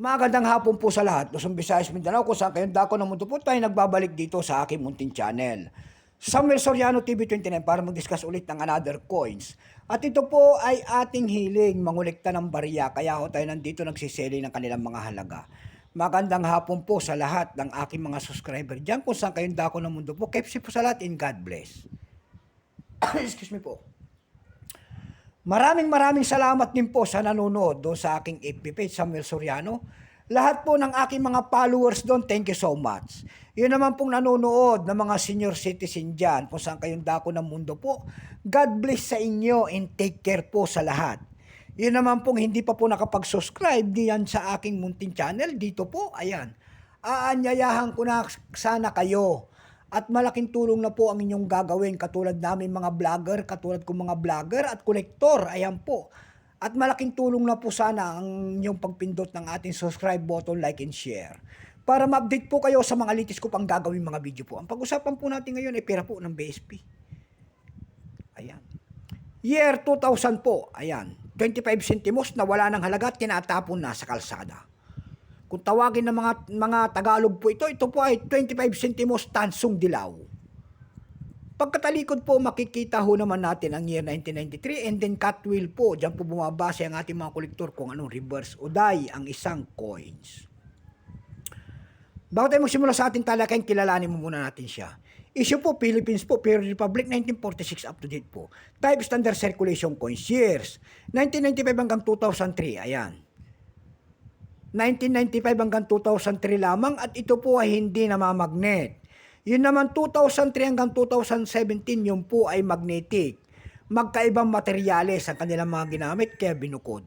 Magandang hapon po sa lahat. Luzon, Visayas, Mindanao kung saan kayong dako ng mundo po tayo nagbabalik dito sa aking munting channel. Samuel Soriano TV29 para mag-discuss ulit ng another coins. At ito po ay ating hiling mangulikta ng barya kaya ho tayo nandito nagsiseli ng kanilang mga halaga. Magandang hapon po sa lahat ng aking mga subscriber dyan kung saan kayong dako ng mundo po. Kepsi po sa lahat and God bless. Excuse me po. Maraming maraming salamat din po sa nanonood doon sa aking FB page, Samuel Soriano. Lahat po ng aking mga followers doon, thank you so much. Yun naman pong nanonood ng mga senior citizen dyan, kung saan kayong dako ng mundo po. God bless sa inyo and take care po sa lahat. Yun naman pong hindi pa po nakapag-subscribe diyan sa aking munting channel, dito po, ayan. Aanyayahan ko na sana kayo at malaking tulong na po ang inyong gagawin katulad namin mga vlogger, katulad kong mga vlogger at kolektor. Ayan po. At malaking tulong na po sana ang inyong pagpindot ng ating subscribe button, like and share. Para ma-update po kayo sa mga litis ko pang gagawin mga video po. Ang pag-usapan po natin ngayon ay pera po ng BSP. Ayan. Year 2000 po. Ayan. 25 centimos na wala ng halaga at tinatapon na sa kalsada. Kung tawagin ng mga mga Tagalog po ito, ito po ay 25 centimos tansong dilaw. Pagkatalikod po, makikita ho naman natin ang year 1993 and then cut wheel po. Diyan po bumabase ang ating mga kolektor kung anong reverse o die ang isang coins. Bago tayo magsimula sa ating talakayan, kilalanin mo muna natin siya. Issue po, Philippines po, Period Republic, 1946 up to date po. Type Standard Circulation Coins, years, 1995 hanggang 2003, ayan. 1995 hanggang 2003 lamang at ito po ay hindi namamagnet. Yun naman 2003 hanggang 2017 yun po ay magnetic. Magkaibang materyales ang kanilang mga ginamit kaya binukod.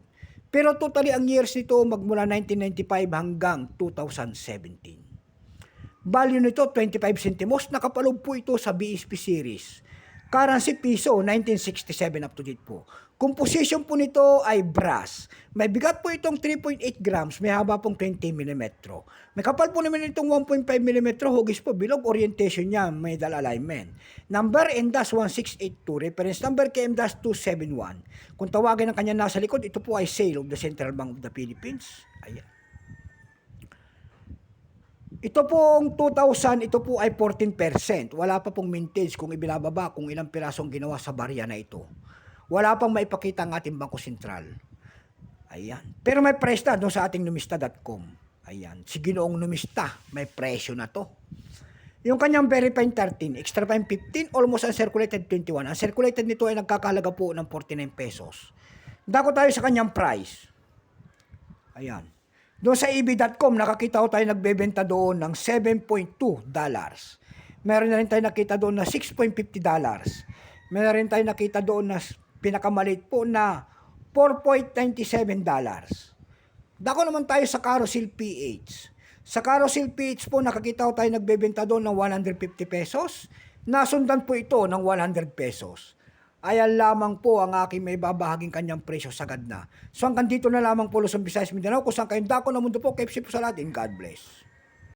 Pero totally ang years nito magmula 1995 hanggang 2017. Value nito 25 centimos, nakapaloob po ito sa BSP series. Currency piso 1967 up to date po. Composition po nito ay brass. May bigat po itong 3.8 grams, may haba pong 20 mm. May kapal po naman itong 1.5 mm, hugis po bilog, orientation niya, medal alignment. Number M-1682, reference number KM-271. Kung tawagin ng kanya nasa likod, ito po ay sale of the Central Bank of the Philippines. Ayan. Ito pong 2,000, ito po ay 14%. Wala pa pong mintage kung ibinababa kung ilang pirasong ginawa sa barya na ito. Wala pang maipakita ang ating Bangko Sentral. Ayan. Pero may price doon sa ating numista.com. Ayan. Si Ginoong Numista, may presyo na to. Yung kanyang verifying 13, extra fine 15, almost uncirculated 21. Ang circulated nito ay nagkakalaga po ng 49 pesos. Dako tayo sa kanyang price. Ayan. Doon sa EB.com, nakakita ko tayo nagbebenta doon ng 7.2 dollars. Meron na rin tayo nakita doon na 6.50 dollars. Meron rin tayo nakita doon na pinakamalit po na 4.97 dollars. Dako naman tayo sa Carousel PH. Sa Carousel PH po, nakakita ko tayo nagbebenta doon ng 150 pesos. Nasundan po ito ng 100 pesos. Ayan lamang po ang aking may babahaging kanyang presyo sagad na. So hanggang dito na lamang po Luzon, Visayas, Mindanao. Kung saan kayong dako na mundo po, KFC po sa lahat and God bless.